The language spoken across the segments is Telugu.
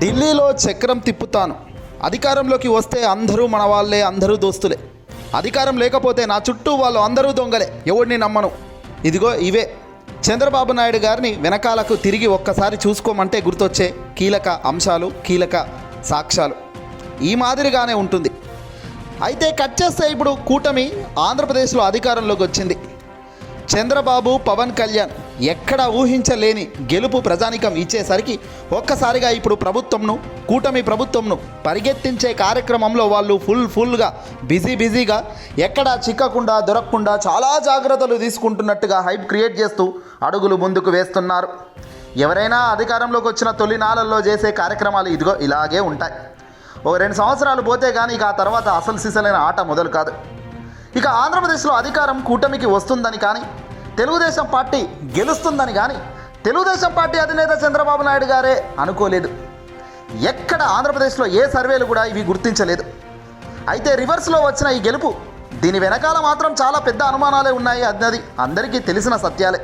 ఢిల్లీలో చక్రం తిప్పుతాను. అధికారంలోకి వస్తే అందరూ మన వాళ్ళే అందరూ దోస్తులే. అధికారం లేకపోతే నా చుట్టూ వాళ్ళు అందరూ దొంగలే. ఎవడిని నమ్మను? ఇదిగో ఇవే. చంద్రబాబు నాయుడు గారిని వెనకాలకు తిరిగి ఒక్కసారి చూసుకోమంటే గుర్తొచ్చే కీలక అంశాలు కీలక సాక్ష్యాలు. ఈ మాదిరిగానే ఉంటుంది. అయితే కట్ చేస్తే ఇప్పుడు కూటమి ఆంధ్రప్రదేశ్లో అధికారంలోకి వచ్చింది. చంద్రబాబు పవన్ కళ్యాణ్ ఎక్కడ ఊహించలేని గెలుపు ప్రజానికం ఇచ్చేసరికి ఒక్కసారిగా ఇప్పుడు ప్రభుత్వంను కూటమి ప్రభుత్వంను పరిగెత్తించే కార్యక్రమంలో వాళ్ళు ఫుల్ ఫుల్గా బిజీ బిజీగా ఎక్కడా చిక్కకుండా దొరకకుండా చాలా జాగ్రత్తలు తీసుకుంటున్నట్టుగా హైప్ క్రియేట్ చేస్తూ అడుగులు ముందుకు వేస్తున్నారు. ఎవరైనా అధికారంలోకి వచ్చిన తొలినాళ్ళల్లో చేసే కార్యక్రమాలు ఇదిగో ఇలాగే ఉంటాయి. ఒక రెండు సంవత్సరాలు పోతే కానీ ఇక ఆ తర్వాత అసలు సిసలైన ఆట మొదలు కాదు. ఇక ఆంధ్రప్రదేశ్లో అధికారం కూటమికి వస్తుందని కానీ తెలుగుదేశం పార్టీ గెలుస్తుందని కానీ తెలుగుదేశం పార్టీ అధినేత చంద్రబాబు నాయుడు గారే అనుకోలేదు. ఎక్కడ ఆంధ్రప్రదేశ్లో ఏ సర్వేలు కూడా ఇవి గుర్తించలేదు. అయితే రివర్స్లో వచ్చిన ఈ గెలుపు దీని వెనకాల మాత్రం చాలా పెద్ద అనుమానాలే ఉన్నాయి అన్నది అందరికీ తెలిసిన సత్యాలే.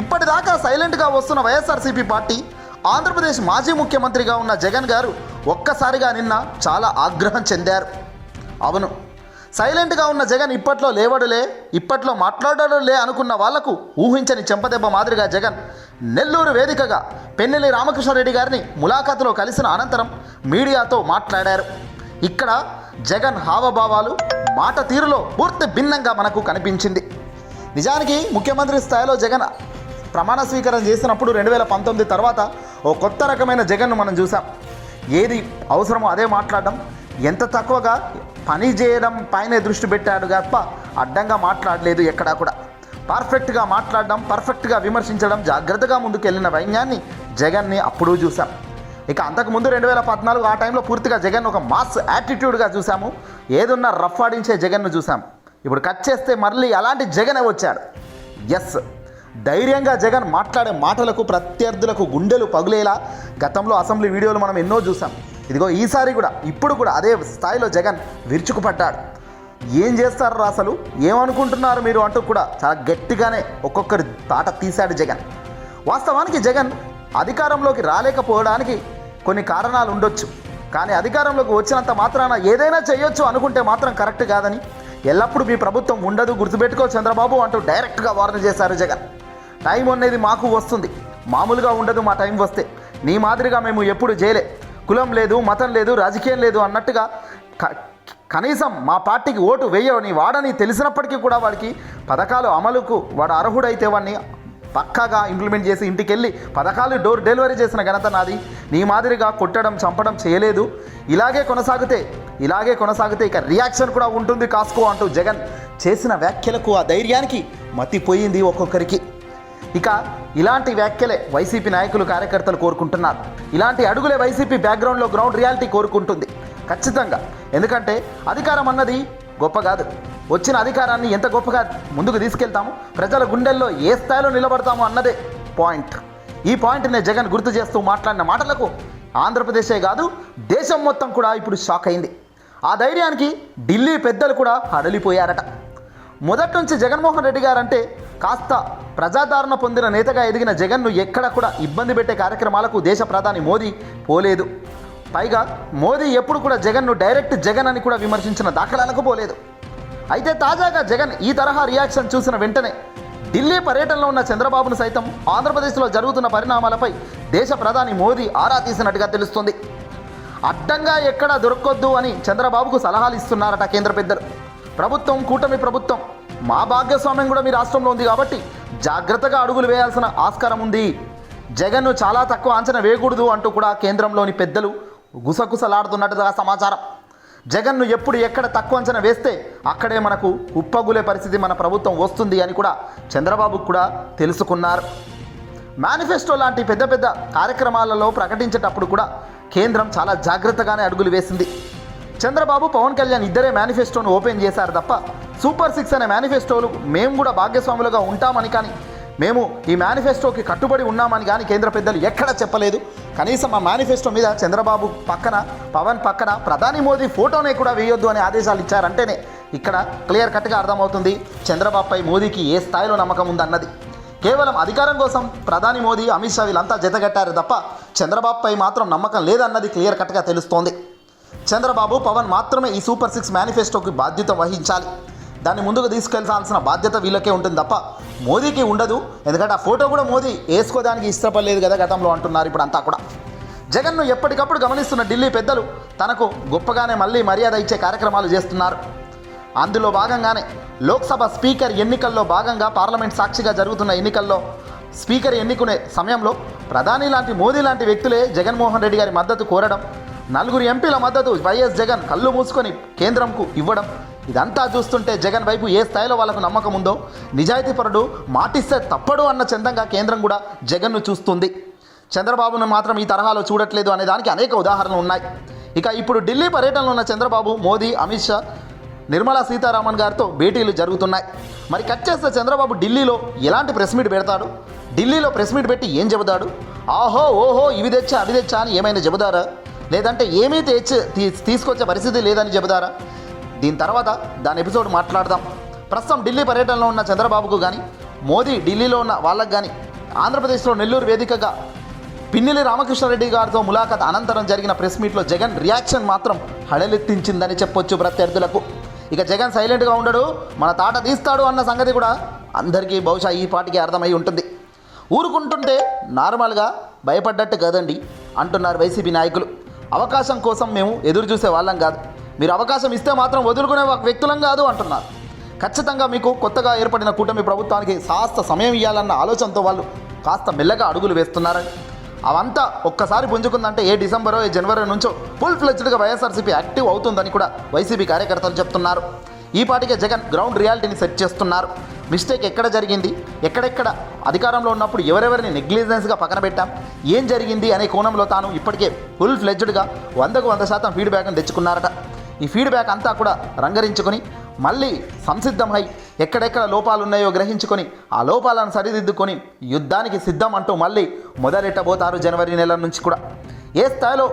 ఇప్పటిదాకా సైలెంట్గా వస్తున్న వైఎస్ఆర్సీపీ పార్టీ ఆంధ్రప్రదేశ్ మాజీ ముఖ్యమంత్రిగా ఉన్న జగన్ గారు ఒక్కసారిగా నిన్న చాలా ఆగ్రహం చెందారు. అవును సైలెంట్గా ఉన్న జగన్ ఇప్పట్లో లేవడులే ఇప్పట్లో మాట్లాడడులే అనుకున్న వాళ్ళకు ఊహించని చెంపదెబ్బ మాదిరిగా జగన్. నెల్లూరు వేదికగా పెన్నెల్లి రామకృష్ణారెడ్డి గారిని ములాఖాతులో కలిసిన అనంతరం మీడియాతో మాట్లాడారు. ఇక్కడ జగన్ హావభావాలు మాట తీరులో పూర్తి భిన్నంగా మనకు కనిపించింది. నిజానికి ముఖ్యమంత్రి స్థాయిలో జగన్ ప్రమాణ స్వీకారం చేసినప్పుడు రెండు వేల పంతొమ్మిది తర్వాత ఓ కొత్త రకమైన జగన్ను మనం చూసాం ఏది అవసరమో అదే మాట్లాడడం ఎంత తక్కువగా పని చేయడం పైనే దృష్టి పెట్టాడు తప్ప అడ్డంగా మాట్లాడలేదు ఎక్కడా కూడా. పర్ఫెక్ట్గా మాట్లాడడం పర్ఫెక్ట్గా విమర్శించడం జాగ్రత్తగా ముందుకెళ్ళిన వైన్యాన్ని జగన్ని అప్పుడు చూసాం ఇక అంతకుముందు రెండు వేల పద్నాలుగు ఆ టైంలో పూర్తిగా జగన్ ఒక మాస్ యాటిట్యూడ్గా చూసాము ఏదున్నా రఫ్ ఆడించే జగన్ను చూసాం ఇప్పుడు కట్ చేస్తే మళ్ళీ అలాంటి జగనే వచ్చాడు. ఎస్. ధైర్యంగా జగన్ మాట్లాడే మాటలకు ప్రత్యర్థులకు గుండెలు పగులేలా గతంలో అసెంబ్లీ వీడియోలు మనం ఎన్నో చూసాం ఇదిగో ఈసారి కూడా ఇప్పుడు కూడా అదే స్థాయిలో జగన్ విరుచుకుపడ్డాడు. ఏం చేస్తారు రా అసలు? ఏమనుకుంటున్నారు మీరు అంటూ కూడా చాలా గట్టిగానే ఒక్కొక్కరి తాట తీశాడు జగన్. వాస్తవానికి జగన్ అధికారంలోకి రాలేకపోవడానికి కొన్ని కారణాలు ఉండొచ్చు. కానీ అధికారంలోకి వచ్చినంత మాత్రాన ఏదైనా చేయొచ్చు అనుకుంటే మాత్రం కరెక్ట్ కాదని ఎల్లప్పుడూ మీ ప్రభుత్వం ఉండదు గుర్తుపెట్టుకో చంద్రబాబు అంటూ డైరెక్ట్గా వార్న చేశారు జగన్. టైం అనేది మాకు వస్తుంది. మామూలుగా ఉండదు మా టైం వస్తే. నీ మాదిరిగా మేము ఎప్పుడు చేయలే. కులం లేదు మతం లేదు రాజకీయం లేదు అన్నట్టుగా క- కనీసం మా పార్టీకి ఓటు వేయని వాడని తెలిసినప్పటికీ కూడా వాడికి పథకాలు అమలుకు వాడు అర్హుడైతే వాడిని పక్కాగా ఇంప్లిమెంట్ చేసి ఇంటికి వెళ్ళి పథకాలు డోర్ డెలివరీ చేసిన ఘనత నాది. నీ మాదిరిగా కొట్టడం చంపడం చేయలేదు. ఇలాగే కొనసాగితే ఇలాగే కొనసాగితే ఇక రియాక్షన్ కూడా ఉంటుంది కాసుకో అంటూ జగన్ చేసిన వ్యాఖ్యలకు ఆ ధైర్యానికి మతిపోయింది ఒక్కొక్కరికి. ఇక ఇలాంటి వ్యాఖ్యలే వైసీపీ నాయకులు కార్యకర్తలు కోరుకుంటున్నారు. ఇలాంటి అడుగులే వైసీపీ బ్యాక్గ్రౌండ్లో గ్రౌండ్ రియాలిటీ కోరుకుంటుంది. ఖచ్చితంగా. ఎందుకంటే అధికారం అన్నది గొప్ప కాదు. వచ్చిన అధికారాన్ని ఎంత గొప్పగా ముందుకు తీసుకెళ్తాము ప్రజల గుండెల్లో ఏ స్థాయిలో నిలబడతాము అన్నదే పాయింట్ ఈ పాయింట్నే జగన్ గుర్తు చేస్తూ మాట్లాడిన మాటలకు ఆంధ్రప్రదేశే కాదు దేశం మొత్తం కూడా ఇప్పుడు షాక్ అయింది. ఆ ధైర్యానికి ఢిల్లీ పెద్దలు కూడా హడలిపోయారట. మొదటి నుంచి జగన్మోహన్ రెడ్డి గారంటే కాస్త ప్రజాదరణ పొందిన నేతగా ఎదిగిన జగన్ను ఎక్కడ కూడా ఇబ్బంది పెట్టే కార్యక్రమాలకు దేశ ప్రధాని మోదీ పోలేదు. పైగా మోదీ ఎప్పుడు కూడా జగన్ను డైరెక్ట్ జగన్ అని కూడా విమర్శించిన దాఖలాలకు పోలేదు. అయితే తాజాగా జగన్ ఈ తరహా రియాక్షన్ చూసిన వెంటనే ఢిల్లీ పర్యటనలో ఉన్న చంద్రబాబును సైతం ఆంధ్రప్రదేశ్లో జరుగుతున్న పరిణామాలపై దేశ ప్రధాని మోదీ ఆరా తీసినట్టుగా తెలుస్తుంది. అడ్డంగా ఎక్కడా దొరకొద్దు అని చంద్రబాబుకు సలహాలు ఇస్తున్నారట కేంద్ర పెద్దలు. ప్రభుత్వం కూటమి ప్రభుత్వం మా భాగస్వామ్యం కూడా మీ రాష్ట్రంలో ఉంది కాబట్టి జాగ్రత్తగా అడుగులు వేయాల్సిన ఆస్కారం ఉంది. జగన్ను చాలా తక్కువ అంచనా వేయకూడదు అంటూ కూడా కేంద్రంలోని పెద్దలు గుసగుసలాడుతున్నట్టుగా సమాచారం. జగన్ను ఎప్పుడు ఎక్కడ తక్కువ అంచనా వేస్తే అక్కడే మనకు ఉప్పగులే పరిస్థితి మన ప్రభుత్వం వస్తుంది అని కూడా చంద్రబాబు కూడా తెలుసుకున్నారు. మేనిఫెస్టో లాంటి పెద్ద పెద్ద కార్యక్రమాలలో ప్రకటించేటప్పుడు కూడా కేంద్రం చాలా జాగ్రత్తగానే అడుగులు వేసింది. చంద్రబాబు పవన్ కళ్యాణ్ ఇద్దరే మేనిఫెస్టోను ఓపెన్ చేశారు తప్ప సూపర్ సిక్స్ అనే మేనిఫెస్టోలు మేము కూడా భాగస్వాములుగా ఉంటామని కానీ మేము ఈ మేనిఫెస్టోకి కట్టుబడి ఉన్నామని కానీ కేంద్ర పెద్దలు ఎక్కడా చెప్పలేదు. కనీసం ఆ మేనిఫెస్టో మీద చంద్రబాబు పక్కన పవన్ పక్కన ప్రధాని మోదీ ఫోటోనే కూడా వేయొద్దు అనే ఆదేశాలు ఇచ్చారంటేనే ఇక్కడ క్లియర్ కట్గా అర్థమవుతుంది చంద్రబాబుపై మోదీకి ఏ స్థాయిలో నమ్మకం ఉందన్నది. కేవలం అధికారం కోసం ప్రధాని మోదీ అమిత్ షా వీళ్ళంతా జతగట్టారు తప్ప చంద్రబాబుపై మాత్రం నమ్మకం లేదన్నది క్లియర్ కట్గా తెలుస్తోంది. చంద్రబాబు పవన్ మాత్రమే ఈ సూపర్ సిక్స్ మేనిఫెస్టోకి బాధ్యత వహించాలి. దాన్ని ముందుకు తీసుకెళ్ళాల్సిన బాధ్యత వీళ్ళకే ఉంటుంది తప్ప మోదీకి ఉండదు. ఎందుకంటే ఆ ఫోటో కూడా మోదీ వేసుకోదానికి ఇష్టపడలేదు కదా గతంలో అంటున్నారు ఇప్పుడు అంతా కూడా. జగన్ను ఎప్పటికప్పుడు గమనిస్తున్న ఢిల్లీ పెద్దలు తనకు గొప్పగానే మళ్ళీ మర్యాద ఇచ్చే కార్యక్రమాలు చేస్తున్నారు. అందులో భాగంగానే లోక్సభ స్పీకర్ ఎన్నికల్లో భాగంగా పార్లమెంట్ సాక్షిగా జరుగుతున్న ఎన్నికల్లో స్పీకర్ ఎన్నుకునే సమయంలో ప్రధాని లాంటి మోదీ లాంటి వ్యక్తులే జగన్మోహన్ రెడ్డి గారి మద్దతు కోరడం నలుగురు ఎంపీల మద్దతు వైఎస్ జగన్ కళ్ళు మూసుకొని కేంద్రంకు ఇవ్వడం ఇదంతా చూస్తుంటే జగన్ వైపు ఏ స్థాయిలో వాళ్ళకు నమ్మకం ఉందో నిజాయితీపరుడు మాటిస్తే తప్పడు అన్న చందంగా కేంద్రం కూడా జగన్ను చూస్తుంది. చంద్రబాబును మాత్రం ఈ తరహాలో చూడట్లేదు అనే దానికి అనేక ఉదాహరణలు ఉన్నాయి. ఇక ఇప్పుడు ఢిల్లీ పర్యటనలో ఉన్న చంద్రబాబు మోదీ అమిత్ షా నిర్మలా సీతారామన్ గారితో భేటీలు జరుగుతున్నాయి. మరి కట్ చేస్తే చంద్రబాబు ఢిల్లీలో ఎలాంటి ప్రెస్ మీట్ పెడతాడు? ఢిల్లీలో ప్రెస్ మీట్ పెట్టి ఏం చెబుతాడు? ఆహో ఓహో ఇవి తెచ్చా అవి తెచ్చా అని ఏమైనా చెబుతారా? లేదంటే ఏమీ తెచ్చి తీసుకొచ్చే పరిస్థితి లేదని చెబుతారా? దీని తర్వాత దాని ఎపిసోడ్ మాట్లాడదాం. ప్రస్తుతం ఢిల్లీ పర్యటనలో ఉన్న చంద్రబాబుకు కానీ మోదీ ఢిల్లీలో ఉన్న వాళ్ళకు కానీ ఆంధ్రప్రదేశ్లో నెల్లూరు వేదికగా పిన్నెల్లి రామకృష్ణారెడ్డి గారితో ములాఖాత్ అనంతరం జరిగిన ప్రెస్ మీట్లో జగన్ రియాక్షన్ మాత్రం హడలెత్తించిందని చెప్పొచ్చు ప్రత్యర్థులకు. ఇక జగన్ సైలెంట్గా ఉండడు మన తాట తీస్తాడు అన్న సంగతి కూడా అందరికీ బహుశా ఈ పాటికి అర్థమై ఉంటుంది. ఊరుకుంటుంటే నార్మల్గా భయపడ్డట్టు కదండి అంటున్నారు వైసీపీ నాయకులు. అవకాశం కోసం మేము ఎదురు చూసే వాళ్ళం కాదు. మీరు అవకాశం ఇస్తే మాత్రం వదులుకునే ఒక వ్యక్తులం కాదు అంటున్నారు. ఖచ్చితంగా మీకు కొత్తగా ఏర్పడిన కూటమి ప్రభుత్వానికి కాస్త సమయం ఇవ్వాలన్న ఆలోచనతో వాళ్ళు కాస్త మెల్లగా అడుగులు వేస్తున్నారని. అవంతా ఒక్కసారి పుంజుకుందంటే ఏ డిసెంబరో ఏ జనవరి నుంచో ఫుల్ ఫ్లెజ్డ్గా వైఎస్ఆర్సీపీ యాక్టివ్ అవుతుందని కూడా వైసీపీ కార్యకర్తలు చెప్తున్నారు. ఈ పాటికే జగన్ గ్రౌండ్ రియాలిటీని సెట్ చేస్తున్నారు. మిస్టేక్ ఎక్కడ జరిగింది? ఎక్కడెక్కడ? అధికారంలో ఉన్నప్పుడు ఎవరెవరిని నెగ్లిజెన్స్గా పక్కన పెట్టాం? ఏం జరిగింది అనే కోణంలో తాను ఇప్పటికే ఫుల్ ఫ్లెడ్జ్డ్గా వందకు వంద శాతం ఫీడ్బ్యాక్ను తెచ్చుకున్నారట. ఈ ఫీడ్బ్యాక్ అంతా కూడా రంగరించుకొని మళ్ళీ సంసిద్ధమై ఎక్కడెక్కడ లోపాలు ఉన్నాయో గ్రహించుకొని ఆ లోపాలను సరిదిద్దుకొని యుద్ధానికి సిద్ధం అంటూ మళ్ళీ మొదలెట్టబోతారు జనవరి నెల నుంచి కూడా. ఏ స్థాయిలో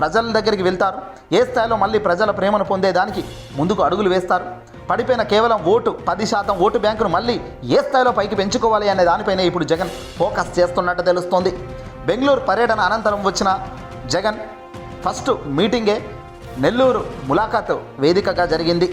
ప్రజల దగ్గరికి వెళ్తారు ఏ స్థాయిలో మళ్ళీ ప్రజల ప్రేమను పొందేదానికి ముందుకు అడుగులు వేస్తారు పడిపోయిన కేవలం ఓటు పది శాతం ఓటు బ్యాంకును మళ్ళీ ఏ స్థాయిలో పైకి పెంచుకోవాలి అనే దానిపైనే ఇప్పుడు జగన్ ఫోకస్ చేస్తున్నట్టు తెలుస్తోంది. బెంగళూరు పర్యటన అనంతరం వచ్చిన జగన్ ఫస్ట్ మీటింగే నెల్లూరు ములాఖాత్ వేదికగా జరిగింది.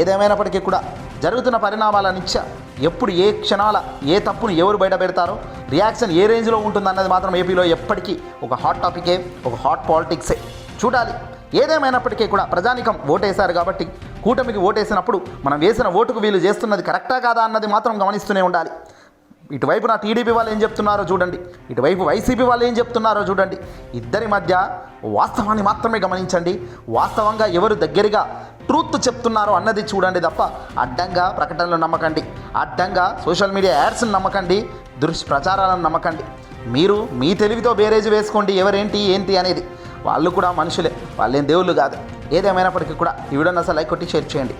ఏదేమైనప్పటికీ కూడా జరుగుతున్న పరిణామాల నిత్య ఎప్పుడు ఏ క్షణాల ఏ తప్పును ఎవరు బయట పెడతారో రియాక్షన్ ఏ రేంజ్లో ఉంటుందన్నది మాత్రం ఏపీలో ఎప్పటికీ ఒక హాట్ టాపికే ఒక హాట్ పాలిటిక్సే. చూడాలి. ఏదేమైనప్పటికీ కూడా ప్రజానికం ఓటేశారు కాబట్టి కూటమికి ఓటేసినప్పుడు మనం వేసిన ఓటుకు వీళ్ళు చేస్తున్నది కరెక్టా కాదా అన్నది మాత్రం గమనిస్తూనే ఉండాలి. ఇటువైపు నా టీడీపీ వాళ్ళు ఏం చెప్తున్నారో చూడండి. ఇటువైపు వైసీపీ వాళ్ళు ఏం చెప్తున్నారో చూడండి. ఇద్దరి మధ్య వాస్తవాన్ని మాత్రమే గమనించండి. వాస్తవంగా ఎవరు దగ్గరగా ట్రూత్ చెప్తున్నారో అన్నది చూడండి తప్ప అడ్డంగా ప్రకటనలు నమ్మకండి. అడ్డంగా సోషల్ మీడియా యాడ్స్ని నమ్మకండి దుష్ప్రచారాలను నమ్మకండి. మీరు మీ తెలివితో బేరేజ్ వేసుకోండి ఎవరేంటి ఏంటి అనేది. వాళ్ళు కూడా మనుషులే వాళ్ళేం దేవుళ్ళు కాదు. ఏదేమైనప్పటికీ కూడా ఈ వీడియోని అసలు లైక్ కొట్టి షేర్ చేయండి.